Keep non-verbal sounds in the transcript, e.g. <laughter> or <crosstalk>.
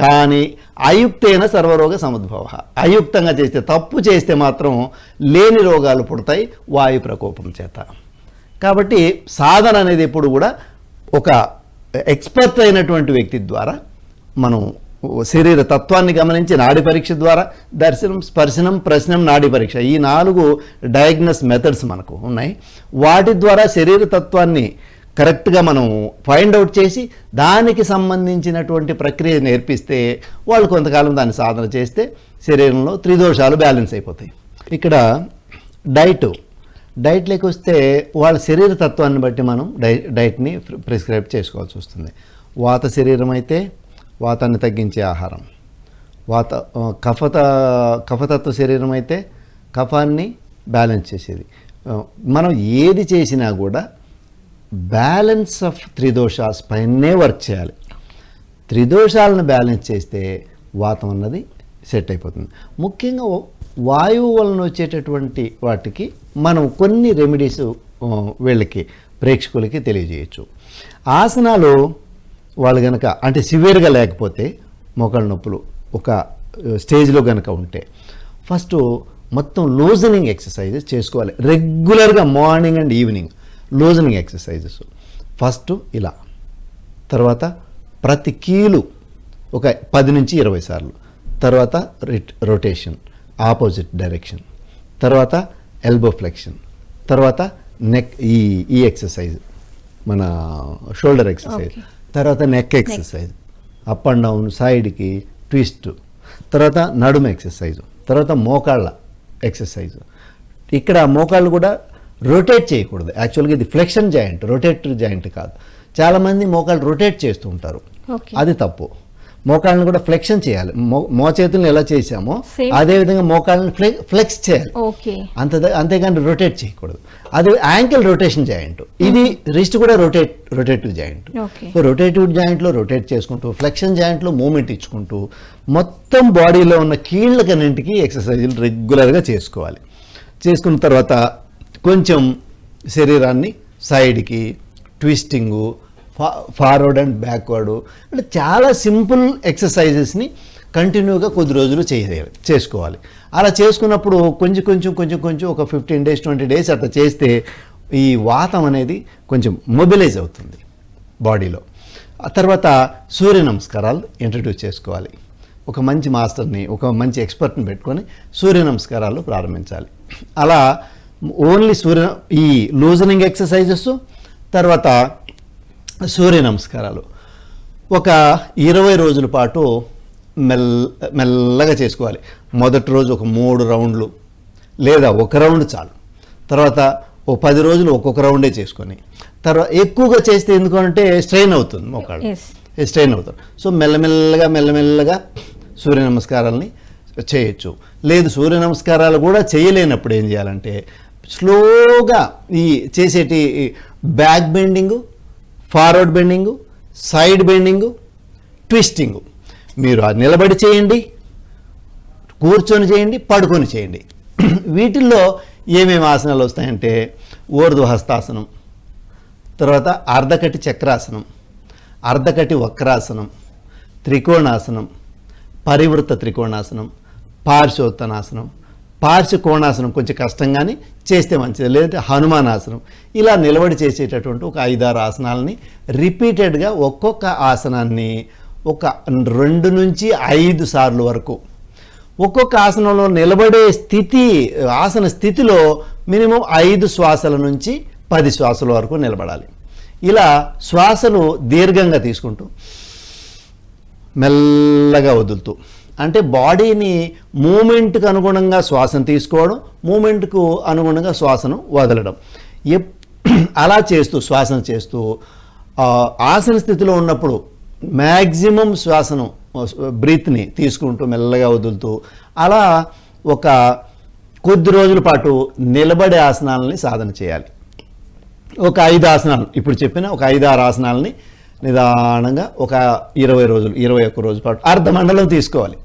కానీ అయుక్తైన సర్వరోగ సముద్భవ. అయుక్తంగా చేస్తే తప్పు చేస్తే మాత్రం లేని రోగాలు పుడతాయి వాయు ప్రకోపం చేత. కాబట్టి సాధన అనేది ఎప్పుడు కూడా ఒక ఎక్స్పర్ట్ అయినటువంటి వ్యక్తి ద్వారా మనం శరీర తత్వాన్ని గమనించి నాడి పరీక్ష ద్వారా దర్శనం స్పర్శనం ప్రశ్నం నాడి పరీక్ష ఈ నాలుగు డయాగ్నస్ మెథడ్స్ మనకు ఉన్నాయి. వాటి ద్వారా శరీర తత్వాన్ని కరెక్ట్గా మనం ఫైండ్ అవుట్ చేసి దానికి సంబంధించినటువంటి ప్రక్రియ నేర్పిస్తే వాళ్ళు కొంతకాలం దాన్ని సాధన చేస్తే శరీరంలో త్రిదోషాలు బ్యాలెన్స్ అయిపోతాయి. ఇక్కడ డైట్ డైట్లోకి వస్తే వాళ్ళ శరీర తత్వాన్ని బట్టి మనం డై డైట్ని ప్రిస్క్రైబ్ చేసుకోవాల్సి వస్తుంది. వాత శరీరం అయితే వాతాన్ని తగ్గించే ఆహారం. వాత కఫత కఫతత్వ శరీరం అయితే కఫాన్ని బ్యాలెన్స్ చేసేది. మనం ఏది చేసినా కూడా బ్యాలెన్స్ ఆఫ్ త్రిదోషాస్ పైనే వర్క్ చేయాలి. త్రిదోషాలను బ్యాలెన్స్ చేస్తే వాతం అన్నది సెట్ అయిపోతుంది. ముఖ్యంగా వాయువు వలన వచ్చేటటువంటి వాటికి మనం కొన్ని రెమెడీస్ వీళ్ళకి ప్రేక్షకులకి తెలియజేయచ్చు. ఆసనాలు వాళ్ళు కనుక అంటే సివియర్గా లేకపోతే మోకాళ్ళ నొప్పులు ఒక స్టేజ్లో కనుక ఉంటే ఫస్ట్ మొత్తం లూజనింగ్ ఎక్సర్సైజెస్ చేసుకోవాలి. రెగ్యులర్గా morning and evening. Loosening exercises. First ఇలా. తర్వాత ప్రతి కీలు ఒక పది నుంచి ఇరవై సార్లు. తర్వాత రిట్ రొటేషన్ ఆపోజిట్ డైరెక్షన్. తర్వాత ఎల్బో ఫ్లెక్షన్. తర్వాత నెక్ ఈ ఈ ఎక్సర్సైజ్ మన షోల్డర్ ఎక్సర్సైజ్. తర్వాత neck. Exercise. Up and down సైడ్కి ట్విస్ట్. తర్వాత నడుము ఎక్సర్సైజ్. తర్వాత మోకాళ్ళ ఎక్సర్సైజ్. ఇక్కడ మోకాళ్ళు కూడా రొటేట్ చేయకూడదు. యాక్చువల్గా ఇది ఫ్లెక్షన్ జాయింట్ రొటేటర్ జాయింట్ కాదు. చాలామంది మోకాళ్ళు రొటేట్ చేస్తూ ఉంటారు. అది తప్పు. మోకాళ్ళని కూడా ఫ్లెక్షన్ చేయాలి. మో మోచేతులను ఎలా చేసామో. అదే విధంగా మోకాళ్ళని ఫ్లె ఫ్లెక్స్ చేయాలి. అంత అంతేగాని రొటేట్ చేయకూడదు. అది యాంకిల్ రొటేషన్ జాయింట్ ఇది రిస్ట్ కూడా rotate rotative joint. So rotative జాయింట్లో rotate చేసుకుంటూ ఫ్లెక్షన్ జాయింట్లో మూమెంట్ ఇచ్చుకుంటూ మొత్తం బాడీలో ఉన్న కీళ్ళకన్నింటికి ఎక్సర్సైజులు రెగ్యులర్గా చేసుకోవాలి. చేసుకున్న తర్వాత కొంచెం శరీరాన్ని సైడ్కి ట్విస్టింగు ఫా ఫార్వర్డ్ అండ్ బ్యాక్వర్డ్ అంటే చాలా సింపుల్ ఎక్సర్సైజెస్ని కంటిన్యూగా కొద్ది రోజులు చేయాలి చేసుకోవాలి. అలా చేసుకున్నప్పుడు కొంచెం కొంచెం కొంచెం కొంచెం ఒక ఫిఫ్టీన్ డేస్ ట్వంటీ డేస్ అట్లా చేస్తే ఈ వాతం అనేది కొంచెం మొబిలైజ్ అవుతుంది బాడీలో. ఆ తర్వాత సూర్య నమస్కారాలు ఇంట్రడ్యూస్ చేసుకోవాలి. ఒక మంచి మాస్టర్ని ఒక మంచి ఎక్స్పర్ట్ని పెట్టుకొని సూర్య నమస్కారాలు ప్రారంభించాలి. అలా ఓన్లీ సూర్య ఈ లూజనింగ్ ఎక్సర్సైజెస్ తర్వాత సూర్య నమస్కారాలు. ఒక ఇరవై రోజుల పాటు మెల్ల మెల్లగా చేసుకోవాలి. మొదటి రోజు ఒక మూడు రౌండ్లు లేదా ఒక రౌండ్ చాలు. తర్వాత ఓ పది రోజులు ఒక్కొక్క రౌండే చేసుకొని తర్వాత ఎక్కువగా చేస్తే ఎందుకంటే స్ట్రెయిన్ అవుతుంది Yes. స్ట్రెయిన్ అవుతారు సో మెల్లమెల్లగా మెల్లమెల్లగా సూర్య నమస్కారాలని చేయొచ్చు. లేదు సూర్య నమస్కారాలు కూడా చేయలేనప్పుడు ఏం చేయాలంటే స్లోగా ఈ చేసేటి back bending forward bending side bending twisting. మీరు నిలబడి చేయండి కూర్చొని చేయండి పడుకొని చేయండి. <clears throat> వీటిల్లో ఏమేమి ఆసనాలు వస్తాయంటే ఓర్ధు హస్తాసనం తర్వాత అర్ధకటి చక్రాసనం అర్ధకటి వక్రాసనం త్రికోణాసనం పరివృత త్రికోణాసనం పార్శ్వోత్తనాసనం పార్శ్వ కోణాసనం కొంచెం కష్టంగానే చేస్తే మంచిది లేదంటే హనుమానాసనం. ఇలా నిలబడి చేసేటటువంటి ఒక ఐదారు ఆసనాలని రిపీటెడ్గా ఒక్కొక్క ఆసనాన్ని ఒక రెండు నుంచి ఐదు సార్లు వరకు ఒక్కొక్క ఆసనంలో నిలబడే స్థితి ఆసన స్థితిలో మినిమం ఐదు శ్వాసల నుంచి పది శ్వాసల వరకు నిలబడాలి. ఇలా శ్వాసను దీర్ఘంగా తీసుకుంటూ మెల్లగా వదులుతూ అంటే బాడీని మూమెంట్కి అనుగుణంగా శ్వాసను తీసుకోవడం మూమెంట్కు అనుగుణంగా శ్వాసను వదలడం. ఎప్ <clears throat> అలా చేస్తూ శ్వాసన చేస్తూ ఆసన స్థితిలో ఉన్నప్పుడు మ్యాక్సిమం శ్వాసను బ్రీత్ని తీసుకుంటూ మెల్లగా వదులుతూ అలా ఒక కొద్ది రోజుల పాటు నిలబడే ఆసనాలని సాధన చేయాలి. ఒక ఐదు ఆసనాలు ఇప్పుడు చెప్పిన ఒక ఐదు ఆరు ఆసనాలని నిదానంగా ఒక ఇరవై రోజులు ఇరవై ఒక్క రోజు పాటు అర్ధమండలం తీసుకోవాలి.